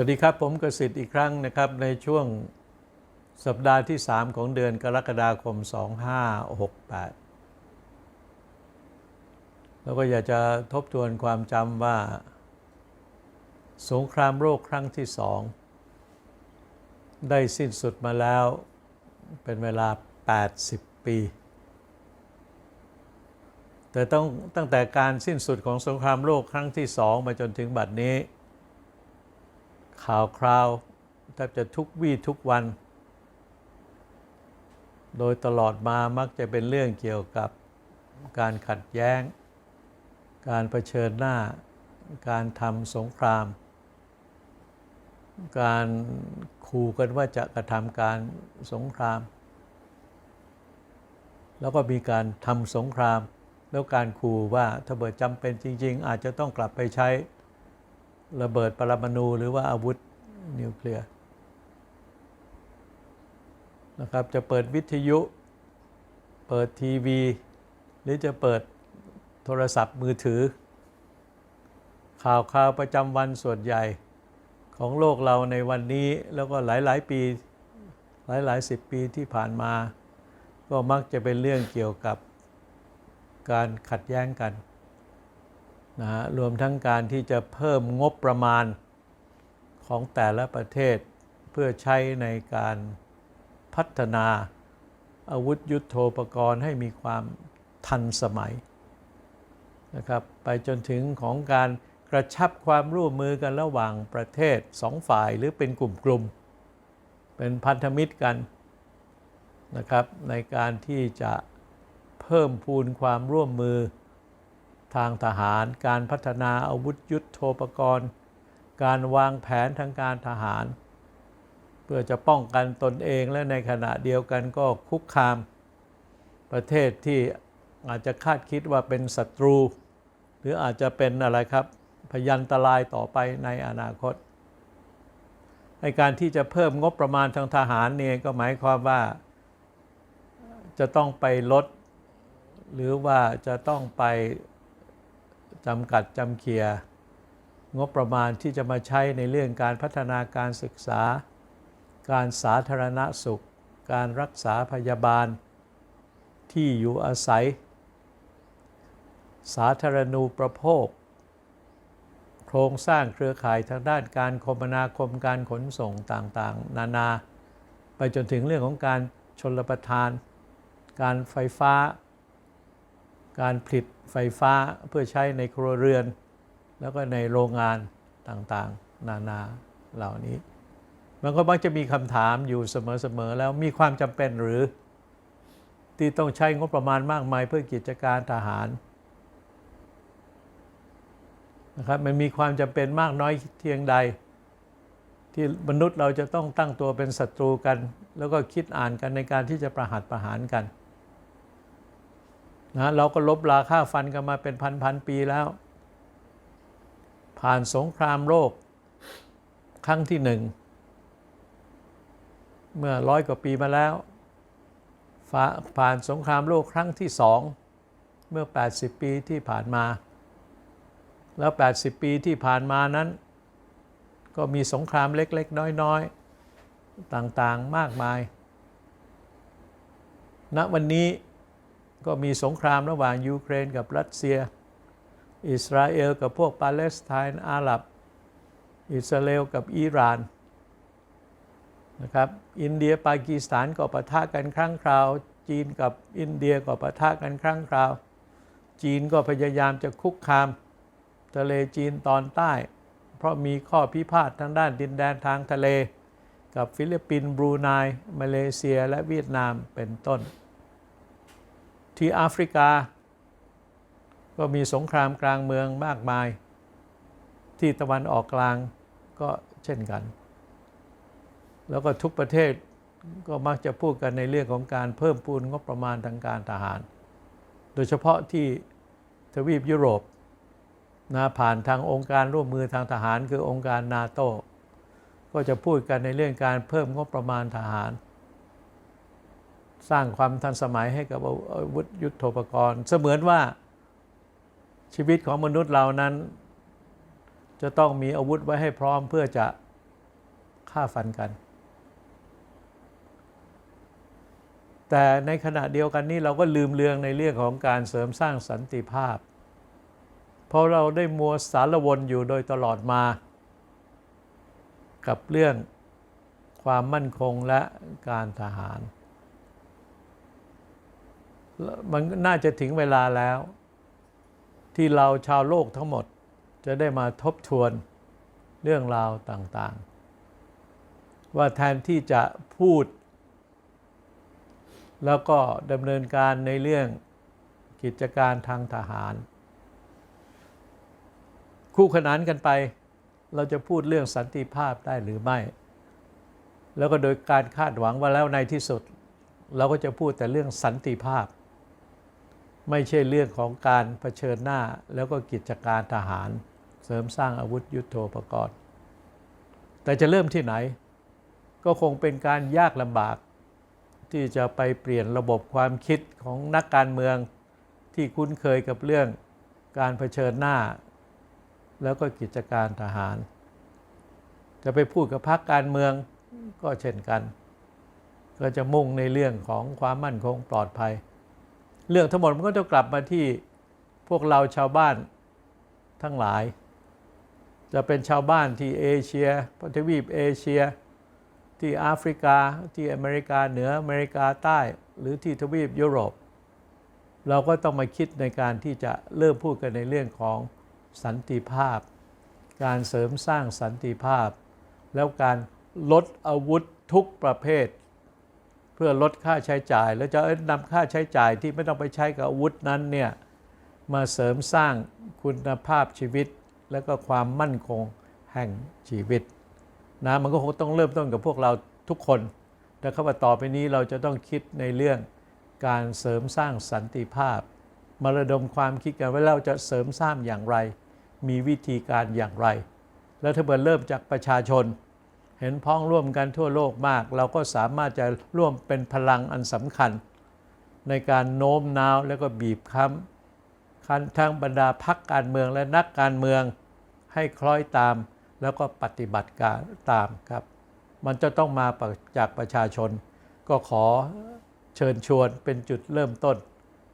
วัสดีครับ ผมกสิทธิ์อีกครั้งนะครับในช่วงสัปดาห์ที่ 3 ของเดือนกรกฎาคม 2568 แล้วก็อยากจะทบทวนความจำว่า สงครามโลกครั้งที่สองได้สิ้นสุดมาแล้วเป็นเวลา 80 ปี แต่ต้องตั้งแต่การสิ้นสุดของสงครามโลกครั้งที่สองมาจนถึงบัดนี้ ข่าวคราวแทบจะทุกวี่ทุกวัน โดยตลอดมามักจะเป็นเรื่องเกี่ยวกับการขัดแย้ง การเผชิญหน้า การทำสงคราม การขู่กันว่าจะกระทำการสงคราม แล้วก็มีการทำสงคราม แล้วการขู่ว่าถ้าเบิดจำเป็นจริง ๆ อาจจะต้องกลับไปใช้ ระเบิดปรมาณูหรือว่าอาวุธนิวเคลียร์นะครับจะเปิดวิทยุ เปิดทีวี หรือจะเปิดโทรศัพท์มือถือ ข่าวข่าวประจำวันส่วนใหญ่ของโลกเราในวันนี้แล้วก็หลายหลายปีหลายหลายสิบปีที่ผ่านมา ก็มักจะเป็นเรื่องเกี่ยวกับการขัดแย้งกัน นะฮะรวมทั้งการที่จะเพิ่มงบประมาณของแต่ละประเทศ เพื่อใช้ในการพัฒนาอาวุธยุโทโธปกรณ์ให้มีความทันสมัยนะครับไปจนถึงของการกระชับความร่วมมือกันระหว่างประเทศสองฝ่ายหรือเป็นกลุ่มๆเป็นพันธมิตรกันนะครับในการที่จะเพิ่มพูนความร่วมมือ ทางทหารการพัฒนาอาวุธยุโทโธปกรณ์ การวางแผนทางการทหาร เพื่อจะป้องกันตนเองและในขณะเดียวกันก็คุกคาม ประเทศที่อาจจะคาดคิดว่าเป็นศัตรู หรืออาจจะเป็นอะไรครับ พยันตรายต่อไปในอนาคตในการที่จะเพิ่มงบประมาณทางทหารเนี่ยก็หมายความว่าจะต้องไปลด หรือว่าจะต้องไป จำกัดจำเคียงบประมาณที่จะมาใช้ในเรื่องการพัฒนาการศึกษา การสาธารณสุข การรักษาพยาบาล ที่อยู่อาศัย สาธารณูประโภค โครงสร้างเครือข่ายทางด้านการคมนาคมการขนส่งต่างๆ นานา ไปจนถึงเรื่องของการชนรประทาน การไฟฟ้า การผลิต ไฟฟ้าเพื่อใช้ในครัวเรือน แล้วก็ในโรงงานต่างๆ นานาเหล่านี้ มันก็มักจะมีคำถามอยู่เสมอๆแล้วมีความจำเป็นหรือ ที่ต้องใช้งบประมาณมากมายเพื่อกิจการทหารนะครับมันมีความจำเป็นมากน้อยเทียงใด ที่มนุษย์เราจะต้องตั้งตัวเป็นศัตรูกัน แล้วก็คิดอ่านกันในการที่จะประหัตประหารกัน นะเราก็ลบราค่าฟันกันมาเป็นพันพันปีแล้ว ผ่านสงครามโลก ครั้งที่หนึ่ง เมื่อร้อยกว่าปีมาแล้ว ผ่านสงครามโลกครั้งที่สอง เมื่อ 80 ปีที่ผ่านมา แล้ว 80 ปีที่ผ่านมานั้น ก็มีสงครามเล็ก ๆ น้อย ๆ ต่างๆมากมายณวันนี้ ก็มีสงครามระหว่างยูเครนกับรัสเซีย อิสราเอลกับพวกปาเลสไตน์อาหรับ อิสราเอลกับอิหร่านนะครับอินเดียปากีสถานก็ปะทะกันครั้งคราว จีนกับอินเดียก็ปะทะกันครั้งคราว จีนก็พยายามจะคุกคาม ทะเลจีนตอนใต้ เพราะมีข้อพิพาททางด้านดินแดนทางทะเล กับฟิลิปปินส์บรูไนมาเลเซียและเวียดนามเป็นต้น ที่แอฟริกา ก็มีสงครามกลางเมืองมากมาย ที่ตะวันออกกลางก็เช่นกัน แล้วก็ทุกประเทศก็มักจะพูดกันในเรื่องของการเพิ่มปูนงบประมาณทางการทหาร โดยเฉพาะที่ทวีปยุโรปนะผ่านทางองค์การร่วมมือทางทหารคือองค์การนาโตก็จะพูดกันในเรื่องการเพิ่มงบประมาณทหาร สร้างความทันสมัยให้กับอาวุธยุโทโธปกรณ์ เสมือนว่าชีวิตของมนุษย์เรานั้น จะต้องมีอาวุธไว้ให้พร้อมเพื่อจะฆ่าฟันกัน แต่ในขณะเดียวกันนี้เราก็ลืมเลืองในเรื่องของการเสริมสร้างสันติภาพ เพราะเราได้มัวสารวนอยู่โดยตลอดมา กับเรื่องความมั่นคงและการทหาร มันน่าจะถึงเวลาแล้ว ที่เราชาวโลกทั้งหมดจะได้มาทบทวนเรื่องราวต่างๆ ว่าแทนที่จะพูด แล้วก็ดำเนินการในเรื่องกิจการทางทหาร คู่ขนานกันไป เราจะพูดเรื่องสันติภาพได้หรือไม่ แล้วก็โดยการคาดหวังว่าแล้วในที่สุด เราก็จะพูดแต่เรื่องสันติภาพ ไม่ใช่เรื่องของการเผชิญหน้าแล้วก็กิจการทหาร เสริมสร้างอาวุธยุโทโธปกรณ์ แต่จะเริ่มที่ไหน ก็คงเป็นการยากลำบาก ที่จะไปเปลี่ยนระบบความคิดของนักการเมืองที่คุ้นเคยกับเรื่องการเผชิญหน้า แล้วก็กิจการทหาร จะไปพูดกับพรรคการเมืองก็เช่นกัน ก็จะมุ่งในเรื่องของความมั่นคงปลอดภัย เรื่องทั้งหมดมันก็จะกลับมาที่พวกเราชาวบ้านทั้งหลาย จะเป็นชาวบ้านที่เอเชียทวีปเอเชีย ที่แอฟริกาที่อเมริกาเหนืออเมริกาใต้ หรือที่ทวีปยุโรป เราก็ต้องมาคิดในการที่จะเริ่มพูดกันในเรื่องของสันติภาพ การเสริมสร้างสันติภาพ แล้วการลดอาวุธทุกประเภท เพื่อลดค่าใช้จ่าย แล้วจะนำค่าใช้จ่ายที่ไม่ต้องไปใช้กับอาวุธนั้นเนี่ยมาเสริมสร้างคุณภาพชีวิต และก็ความมั่นคงแห่งชีวิตนะมันก็คงต้องเริ่มต้นกับพวกเราทุกคนแต่ข้าว่าต่อไปนี้เราจะต้องคิดในเรื่องการเสริมสร้างสันติภาพ มาระดมความคิดกันว่าเราจะเสริมสร้างอย่างไร มีวิธีการอย่างไร แล้วถ้าเกิดเริ่มจากประชาชน เห็นพ้องร่วมกันทั่วโลกมาก เราก็สามารถจะร่วมเป็นพลังอันสำคัญ ในการโน้มน้าวแล้วก็บีบคั้นทั้งบรรดาพักการเมืองและนักการเมืองให้คล้อยตาม แล้วก็ปฏิบัติการตามครับ มันจะต้องมาจากประชาชน ก็ขอเชิญชวนเป็นจุดเริ่มต้น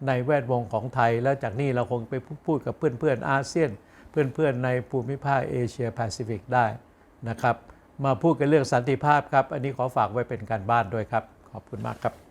ในแวดวงของไทย แล้วจากนี้เราคงไปพูดกับเพื่อนๆอาเซียน เพื่อนๆในภูมิภาคเอเชียแปซิฟิกได้นะครับ มาพูดกันเรื่องสันติภาพครับ อันนี้ขอฝากไว้เป็นการบ้านด้วยครับ ขอบคุณมากครับ